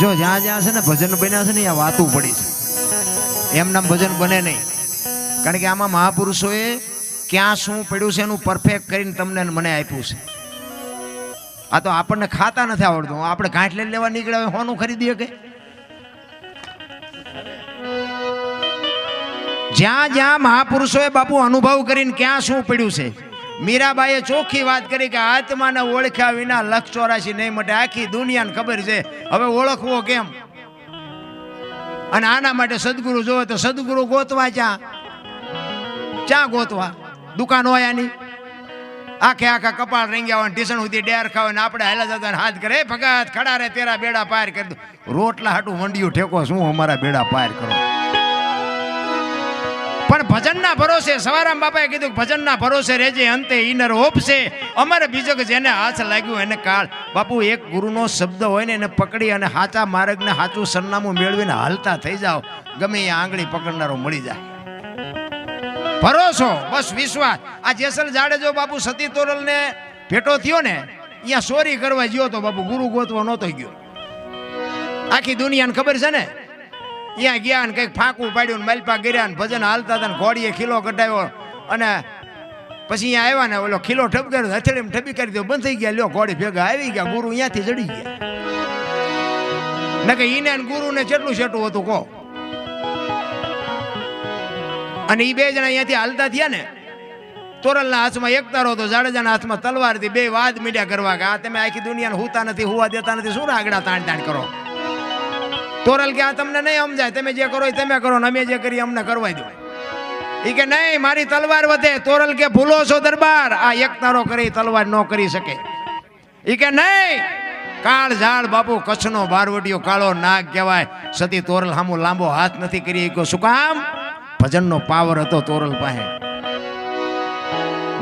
જો જ્યાં જ્યાં છે ને ભજન બન્યા છે ને, ત્યાં વાતું પડી છે. એમના ભજન બને નહીં. કારણ કે આમાં મહાપુરુષોએ ક્યાં શું પડ્યું છે એનું પરફેક્ટ કરીને તમને મને આપ્યું છે. આ તો આપણને ખાતા નથી આવડતું. આપણે ગાંઠ લઈ લેવા નીકળ્યા હોય, હોનું ખરીદીએ કે જ્યાં જ્યાં મહાપુરુષોએ બાપુ અનુભવ કરીને ક્યાં શું પડ્યું છે? મીરાબાઈએ ચોખ્ખી વાત કરી કે આત્માને ઓળખ્યા વિના લક્ષ ચોરાશી નહીં માટે. આખી દુનિયાને ખબર છે. હવે ઓળખવો કેમ? અને આના માટે સદગુરુ જોવે તો સદગુરુ ગોતવા ચા ચા ગોતવા? દુકાન હોય આની? આખે આખા કપાળ રેંગ્યા હોય ટીસણ સુધી ડેર ખાવે ને આપણે હેલા જતા હાથ કરે "એ ભગત, ખડા રે, તેરા બેડા પાર કરી દો. રોટલા હાટું મંડિયું ઠેકો, શું અમારા બેડા પાર કરો? પણ ભજનના ભરોસે, સવારામ બાપાએ કીધું ભજનના ભરોસે રહેજે, અંતે ઈનર ઓપશે. અમારે બીજો કે જેને હાથ લાગ્યું એને કાળ. બાપુ, એક ગુરુનો શબ્દ હોય ને એને પકડી અને સાચા માર્ગને સાચું સરનામું મેળવીને હાલતા થઈ જાઓ. ગમે એ આંગળી પકડનારો મળી જાય. ભરોસો, બસ વિશ્વાસ. આ જેસલ જાડેજો બાપુ સતી તોરલને ભેટો થયો ને અહીંયા સોરી કરવા ગયો તો બાપુ ગુરુ ગોતવા નહોતો ગયો. આખી દુનિયાને ખબર છે ને? ત્યાં ગયા ને કંઈક ફાંકું પાડ્યું મલપા ગર્યા ને ભજન હાલતા હતા ઘોડીએ ખીલો કઢાવ્યો. અને પછી અહીંયા આવ્યા ને ઓલો ખીલો ઠપકાર્યો હથેળી ઠપી કરી દો બંધ થઈ ગયા, લ્યો ઘોડી ભેગા આવી ગયા, ગુરુ અહીંયાથી ચડી ગયા. ને કે ઈને ગુરુને કેટલું છેટું હતું, કહો. અને એ બે જણા અહીંયાથી હાલતા થયા ને, તોરલના હાથમાં એક તારો હતો, જાડેજાના હાથમાં તલવાર હતી બે વાદ મીડિયા કરવા કે આ તમે આખી દુનિયાને હુતા નથી, હુવા દેતા નથી, શું આગળ તાણ તાણ કરો? તોરલ કે આ તમને નહીં સમજાય. તમે જે કરો એ તમે કરો, ને અમે જે કરીએ અમને કરવા દો. એ કે નહીં, મારી તલવાર વધે. તોરલ કે ભૂલો છો દરબાર, આ એક તારો કરી તલવાર ન કરી શકે. એ કે નહીં. કાળ ઝાડ બાપુ કચ્છનો બારવટીયો કાળો નાગ કહેવાય. સતી તોરલ સામુ લાંબો હાથ નથી કરી શક્યો. શું કામ? ભજનનો પાવર હતો તોરલ પાસે.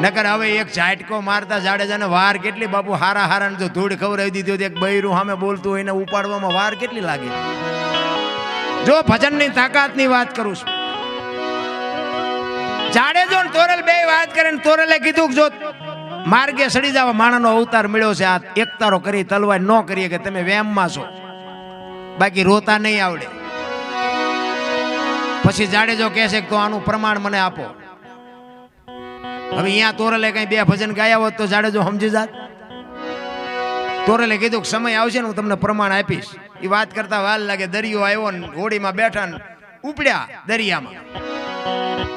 નકર હવે એક ઝાટકો મારતા જાડેજાને વાર કેટલી? બાપુ હારા હારા જો ધૂળ ખવડાવી દીધી એક બૈરું સામે બોલતું હોય એને ઉપાડવામાં વાર કેટલી લાગે? જો ભજનની તાકાતની વાત કરું છું. જાડેજો ને તોરલ બે વાત કરે ને તોરલે કીધું જો માર્ગે સડી જવા માણાનો અવતાર મળ્યો છે, આ એક તારો કરી તલવાર ન કરીએ કે તમે વેમમાં છો. બાકી રોતા નહીં આવડે. પછી જાડેજો કહેશે તો આનું પ્રમાણ મને આપો. હવે અહીંયા તોરલે કઈ બે ભજન ગાયા હોત તો જાડેજો સમજી જાત. તોરલે કીધું કે સમય આવશે ને હું તમને પ્રમાણ આપીશ. એ વાત કરતા વાલ લાગે દરિયો આવ્યો ને હોડીમાં બેઠા ને ઉપડ્યા દરિયામાં.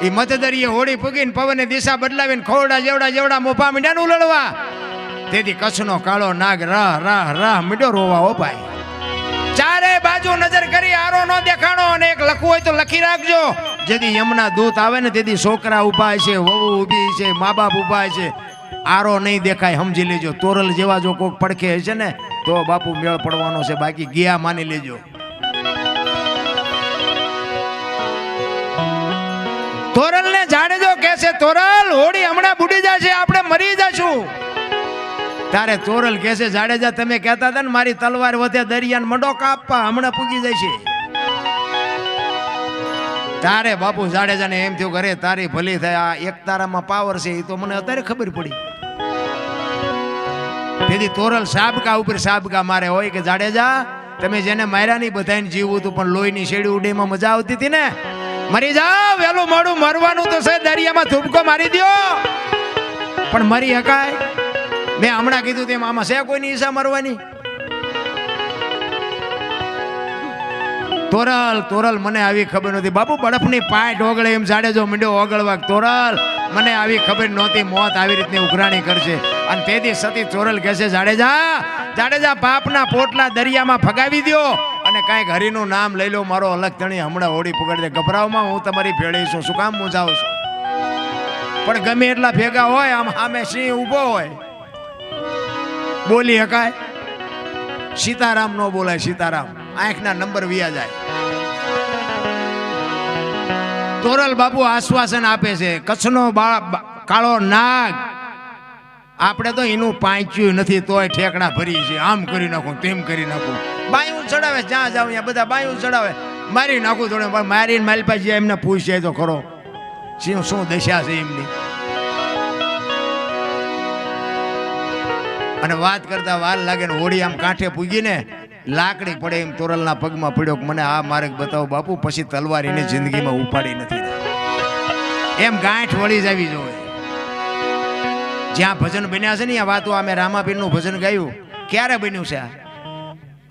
એ મધ દરિયે હોડી પૂગીને પવને દિશા બદલાવીને ખોરડા જેવડા જેવડા મોભા મીંડા ઉલળવા તેથી કચ્છનો કાળો નાગ રાહ રાહ રાહ મીડો રોવા ઓ ભાઈ ચારે બાજુ નજર કરી આરો નો દેખાણો અને એક લખવું હોય તો લખી રાખજો. જેથી યમના દૂત આવે ને તેથી છોકરા ઊભા છે, વહુ ઊભી છે મા બાપ ઊભા છે. આરો નહીં દેખાય, સમજી લેજો. તોરલ જેવા જો કોઈ પડખે છે ને, તો બાપુ મેળ પડવાનો છે. બાકી ગયા માની લેજો. તોરલ ને જાડેજો કે છે, તોરલ હોડી હમણાં બુડી જશે, આપણે મરી જશું. તારે તોરલ કે છે, જાડેજા, તમે કહેતા હતા ને, મારી તલવાર વધે દરિયાને મંડો કાપવા હમણાં પૂગી જશે. તારે બાપુ જાડેજાને એમ થયું ઘરે તારી ભલી થાય, આ એક તારામાં પાવર છે એ તો મને અત્યારે ખબર પડી. તેથી તોરલ સાબકા ઉપર સાબકા મારે હોય કે જાડેજા, તમે જેને માર્યા નહીં બધાને જીવવું હતું, પણ લોહીની શેડી ઉડીમાં મજા આવતી હતી ને? મરી જાઓ, વેલું મોડું મરવાનું તો છે, દરિયામાં ધૂપકો મારી દ્યો. પણ મરી હકાય. મેં હમણાં કીધું તેમ, આમાં છે કોઈની ઈસા મરવાની? તોરલ તોરલ, મને આવી ખબર નહોતી. બાપુ, બરફની પાટ ઓગળે એમ જાડેજો મીંડો ઓગળવા તોરલ, મને આવી ખબર નહોતી. મોત આવી રીતની ઉઘરાણી કરશે. અને તેથી સતી તોરલ કહેશે જાડેજા જાડેજા પાપના પોટલા દરિયામાં ફગાવી દ્યો. અને કાંઈક હરિનું નામ લઈ લો, મારો અલગ તણી હમણાં હોડી પકડી દે ગભરાવમાં હું તમારી ભેળી શું કામ મૂંઝાવું છું? પણ ગમે એટલા ભેગા હોય, આમ સામે સિંહ ઊભો હોય. બોલી શકાય સીતારામ નો બોલાય, સીતારામ. આંખના નંબર વિયા જાય. તોરલ બાપુ આશ્વાસન આપે છે, કચ્છનો કાળો નાગ. આપણે તો એનું પાંચ્યું નથી, તોય ઠેકડા ભરી છે. આમ કરી નાખું, તેમ કરી નાખું. બાયું ચડાવે, જ્યાં જાવ ત્યાં બધા બાયું ચડાવે. મારી નાખું થોડે, પણ મારીને મારી પાસે એમને પૂછે તો ખરો, શું શું દશા છે એમની? અને વાત કરતા વાર લાગે ને હોડી આમ કાંઠે પૂગીને લાકડી પડે એમ તોરલના પગમાં પડ્યો કે મને આ માર્ગ બતાવો બાપુ, પછી તલવાર એને જિંદગીમાં ઉપાડી નથી એમ ગાંઠ વળી જવી. જોઈએ જ્યાં ભજન બન્યા છે ને, આ વાતો અમે રામાપીરનું ભજન ગાયું. ક્યારે બન્યું છે આ?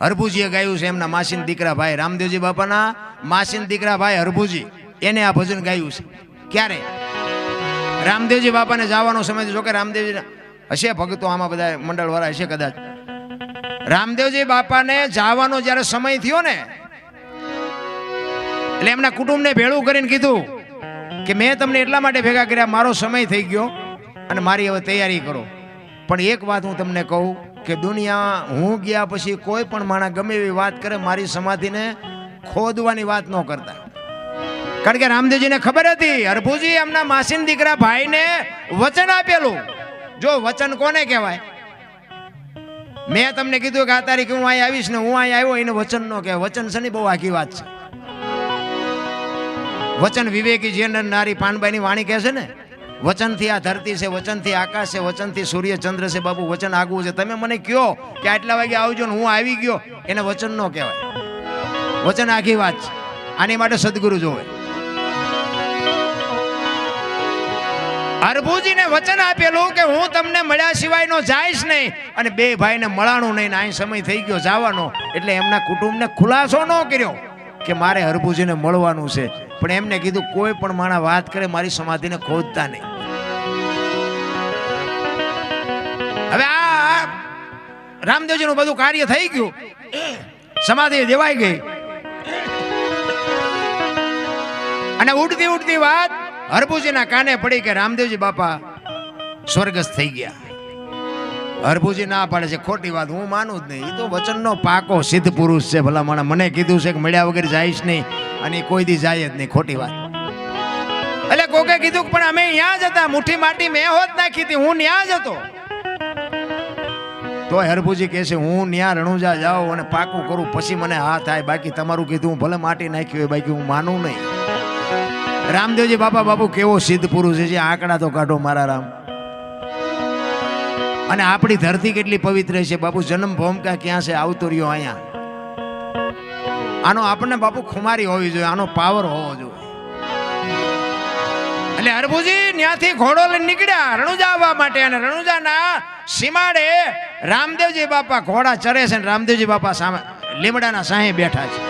હરભુજીએ ગાયું છે એમના માસીન દીકરા ભાઈ રામદેવજી બાપાના માસીન દીકરા ભાઈ હરભુજી. એને આ ભજન ગાયું છે. ક્યારે? રામદેવજી બાપાને જવાનો સમય જો કે રામદેવજી હશે ભક્તો આમાં બધા મંડળવાળા હશે કદાચ. રામદેવજી બાપાને જવાનો જ્યારે સમય થયો ને, એટલે એમના કુટુંબને ભેળું કરીને કીધું કે મેં તમને એટલા માટે ભેગા કર્યા, મારો સમય થઈ ગયો અને મારી હવે તૈયારી કરો. પણ એક વાત હું તમને કહું કે દુનિયા, હું ગયા પછી કોઈ પણ માણસ ગમે એવી વાત કરે, મારી સમાધિને ખોદવાની વાત ન કરતા. કારણ કે રામદેવજીને ખબર હતી, હરભુજી એમના માસીન દીકરા ભાઈને વચન આપેલું. જો વચન કોને કહેવાય? મેં તમને કીધું કે આ તારીખે હું અહીં આવીશ ને હું અહીં આવ્યો, એને વચન નો કે વચન છે ને બહુ આખી વાત છે? વચન વિવેકી જેનર નારી પાનબાઈની વાણી કહે છે ને, વચનથી આ ધરતી છે, વચનથી આકાશ છે, વચનથી સૂર્ય, ચંદ્ર છે બાપુ વચન આગવું છે. તમે મને કયો કે આટલા વાગે આવજો ને હું આવી ગયો, એને વચન નો કહેવાય. વચન આખી વાત છે. આની માટે સદગુરુ જોવે. અરભુજીને વચન આપેલું કે હું તમને મળ્યા સિવાયનો જાઈશ નહીં. અને બે ભાઈને મળાણું નહીં અહીં સમય થઈ ગયો જવાનો. એટલે એમના કુટુંબને ખુલાસો ન કર્યો કે મારે હરભુજીને મળવાનું છે. પણ એમને કીધું, કોઈ પણ માણા વાત કરે, મારી સમાધિને ખોદતા નહીં. હવે આ રામદેવજીનું બધું કાર્ય થઈ ગયું. સમાધિ દેવાઈ ગઈ. અને ઉડતી ઉડતી વાત હરભુજીના કાને પડી કે રામદેવજી બાપા સ્વર્ગસ્થ થઈ ગયા. હરભુજી ના પાડે છે, ખોટી વાત, હું માનું જ નહીં. એ તો વચનનો પાકો સિદ્ધ પુરુષ છે ભલા મને મને કીધું છે કે મળ્યા વગર જઈશ નહીં અને કોઈ દી જાય જ નહીં, ખોટી વાત. એટલે કોકે કીધું પણ અમે ત્યાં જ હતા, મુઠ્ઠી માટી મેં હોત નાખી હતી, હું ત્યાં જ હતો. તો હરભુજી કહે છે, હું ન્યા રણુજા જાઉં અને પાકું કરું, પછી મને હા થાય. બાકી તમારું કીધું, હું ભલે માટી નાખ્યું હોય, બાકી હું માનું નહીં. રામદેવજી, બાપા, બાપુ, કેવો સિદ્ધ પુરુષ છે? આંકડા તો કાઢો મારા રામ. અને આપણી ધરતી કેટલી પવિત્ર છે? બાપુ, જન્મ ભૂમિકા ક્યાં છે? આવતો રહ્યો અહીંયા. આનો આપણને બાપુ ખુમારી હોવી જોઈએ, આનો પાવર હોવો જોઈએ. એટલે હરભુજી ત્યાંથી ઘોડો લઈને નીકળ્યા. રણુજા આવવા માટે અને રણુજાના સીમાડે રામદેવજી બાપા ઘોડા ચરે છે અને રામદેવજી બાપા સામે લીમડાના સાહે બેઠા છે.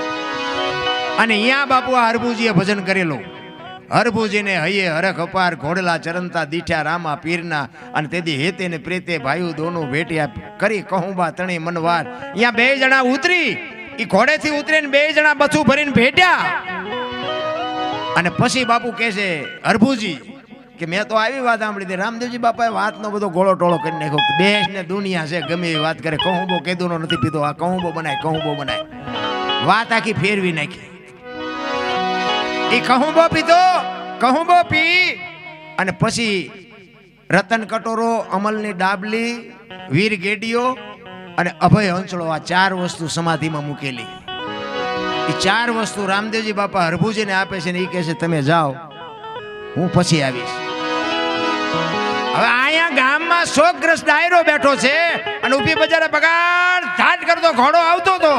અને અહીંયા બાપુ આ હરભુજીએ ભજન કરેલું. હરભુજીને હૈયે હરખ અપાર ઘોડલા ચરંતા દીઠ્યા રામા પીરના અને તેથી હેતે ને પ્રેતે ભાઈ દોનું ભેટ્યા કરી કહુંબા તણી મનવાર. અહીંયા બે જણા ઉતરી. એ ઘોડેથી ઉતરીને બે જણા બચું ભરીને ભેટ્યા. અને પછી બાપુ કહે છે, હરભુજી, કે મેં તો આવી વાત સાંભળી હતી. રામદેવજી બાપાએ વાતનો બધો ગોળો ટોળો કરી નાખ્યો. બેસ ને દુનિયા છે, ગમે એવી વાત કરે. કહુંબો કેદુનો નથી પીધો. આ કહુંબો બનાય કહુંબો બનાય. વાત આખી ફેરવી નાખી. એ કહુંબો પીધો કહુંબો પી. અને પછી રતન કટોરો, અમલની ડાબલી, વીર ગેડીઓ અને અભય હંસળો આ ચાર વસ્તુ સમાધિમાં મૂકેલી. એ ચાર વસ્તુ રામદેવજી બાપા હરભુજીને આપે છે ને એ કહે છે, તમે જાઓ, હું પછી આવીશ. હવે અહીંયા ગામમાં શોકગ્રસ્ત ડાયરો બેઠો છે અને ઊભી બજારે બગાડ ધાટ કરતો, ઘોડો આવતો હતો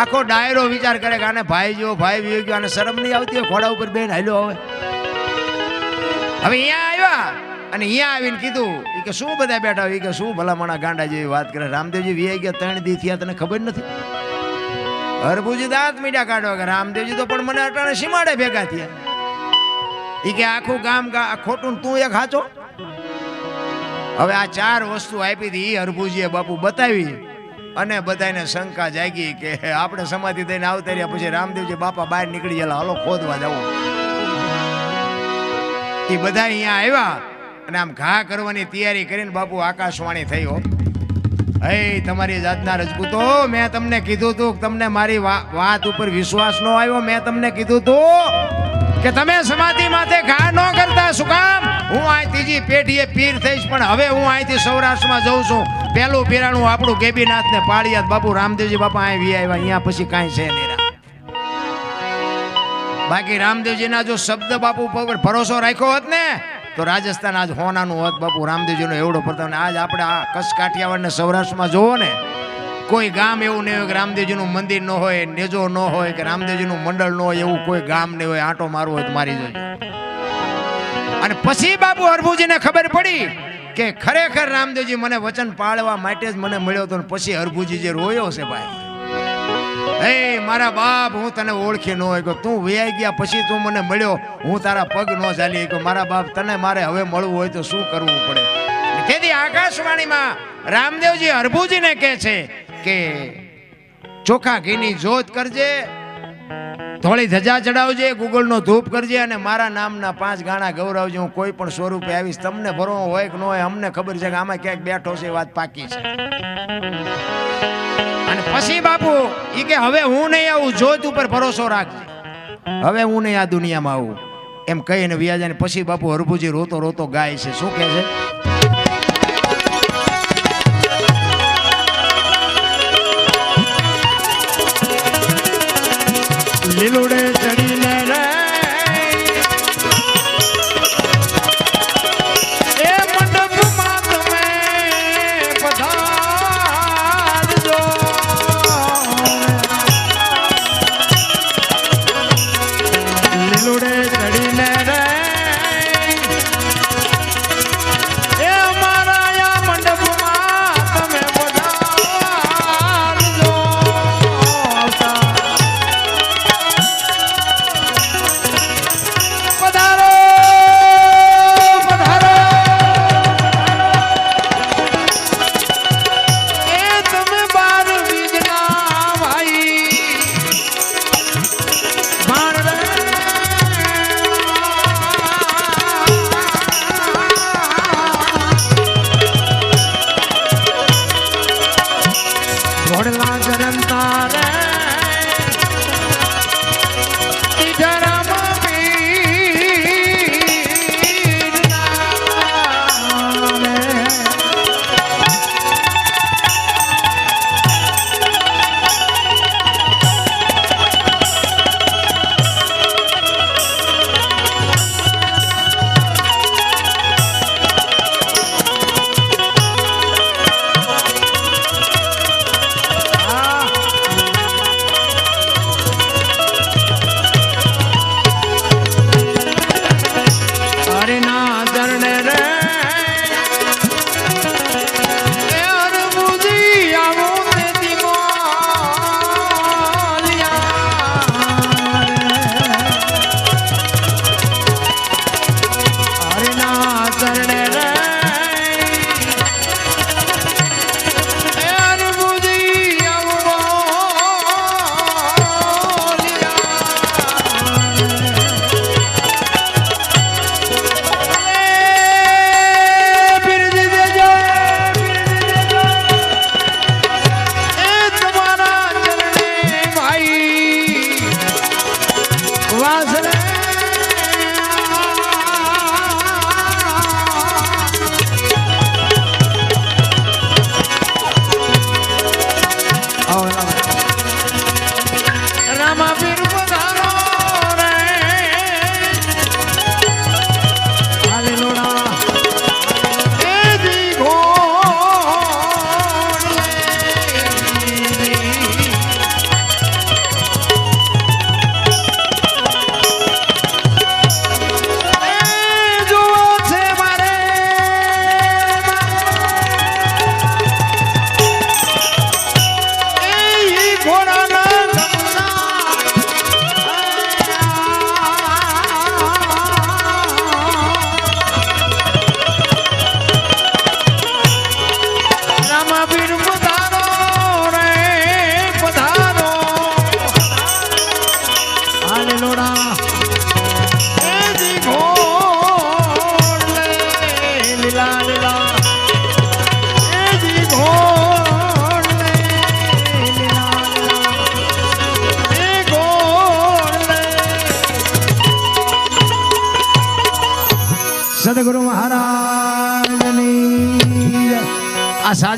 આખો ડાયરો વિચાર કરે કે આને ભાઈ જો ભાઈ વી ગયો આને શરમ નહીં આવતી હોય, ઘોડા ઉપર બેન હાલ્યો હવે હવે અહીંયા આવ્યા અને અહીંયા આવીને કીધું કે શું બધા બેઠા હોય? કે શું ભલામણા ગાંડા જેવી વાત કરે? રામદેવજી વી ગયા ત્રણ દી થયા, તને ખબર નથી? હરભુજી દાંત મીડિયા કાઢવા કે રામદેવજી તો પણ મને અટાણે સીમાડે ભેગા થયા. ઈ કે આખું ગામ ખોટું તું એક હાચો? હવે આ ચાર વસ્તુ આપી હતી એ હરભુજીએ બાપુ બતાવી. અને બધાને શંકા જાગી કે આપણે સમાધિ થઈને આવતા રહ્યા પછી રામદેવજી બાપા બહાર નીકળી ગયેલા. હાલો, ખોદવા જવું એ બધા અહીંયા આવ્યા અને આમ ઘા કરવાની તૈયારી કરીને બાપુ આકાશવાણી થઈ હો. હે, તમારી જાતના રજપૂતો, મેં તમને કીધું તું તમને મારી વાત ઉપર વિશ્વાસ ન આવ્યો. મેં તમને કીધું તું કે તમે સમાધિ માથે ઘા ન કરતા, શું કામ? હું આ ત્રીજી પેઢીએ પીર થઈશ, પણ હવે હું અહીંથી સૌરાષ્ટ્રમાં જઉં છું. પહેલું પીરાણું આપણું કેબીનાથને ને બાપુ રામદેવજી બાપા અહીં વી આવ્યા અહીંયા પછી કાંઈ છે નહીં. બાકી રામદેવજીના જો શબ્દ બાપુ પર ભરોસો રાખ્યો હોત ને, તો રાજસ્થાન આજ હોનાનું હોત બાપુ રામદેવજીનો એવડો પડતો ને આજ આપણે આ કચ્છ કાઠિયાવાડને સૌરાષ્ટ્રમાં જોવો ને, કોઈ ગામ એવું નહીં હોય કે રામદેવજીનું મંદિર ન હોય, નેજો ન હોય, કે રામદેવજીનું મંડળ ન હોય, એવું કોઈ ગામ નહીં હોય, આંટો મારવો હોય તો મારી જોજો. અને પછી બાપુ હરભુજીને ખબર પડી કે ખરેખર રામદેવજી મને વચન પાળવા માટે જ મને મળ્યો હતો પછી હરભુજી જે રોયો છે ભાઈ. હે, મારા બાપ, હું તને ઓળખી ન હોય તું વ્યાઈ ગયા પછી તું મને મળ્યો. હું તારા પગ ન ચાલી કે મારા બાપ તને મારે હવે મળવું હોય તો શું કરવું પડે? તેથી આકાશવાણીમાં રામદેવજી હરભુજીને કહે છે કે ચોખા ઘીની જોત કરજે થોડી ધજા ચડાવજે, ગુગલનો ધૂપ કરજે અને મારા નામના પાંચ ગાણા ગૌરવજે. હું કોઈ પણ સ્વરૂપે આવીશ, તમને ભરવો હોય કે ન હોય, અમને ખબર છે કે આમાં ક્યાંક બેઠો છે વાત પાકી છે. અને પછી બાપુ એ કે હવે હું નહીં આવું, જોત ઉપર ભરોસો રાખજે. હવે હું નહીં આ દુનિયામાં આવું. એમ કહીને વ્યાજાને પછી બાપુ હરભુજી રોતો રોતો ગાય છે. શું કહે છે? Nazareth.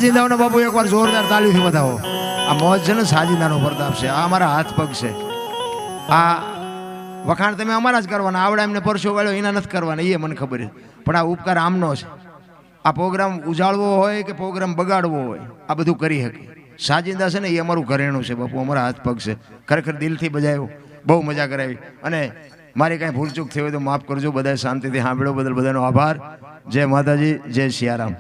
સાજીદાઓને બાપુ એકવાર જોરદાર તાલીથી બતાવો આ મોજ છે ને સાજીદાનો પ્રતાપ છે. આ અમારા હાથ પગ છે. આ વખાણ તમે અમારા જ કરવાના. આવડા એમને પરસો વાળ્યો, એના નથી કરવાના. એ મને ખબર છે. પણ આ ઉપકાર આમનો છે. આ પ્રોગ્રામ ઉજાળવો હોય કે પ્રોગ્રામ બગાડવો હોય, આ બધું કરી શકે. સાજિંદા છે ને, એ અમારું ઘરેણું છે બાપુ. અમારા હાથ પગ છે. ખરેખર દિલથી બજાયો. બહુ મજા કરાવી. અને મારી કાંઈ ભૂલચૂક થઈ હોય તો માફ કરજો. બધાએ શાંતિથી સાંભળ્યો બદલ બધાનો આભાર. જય માતાજી. જય સિયારામ.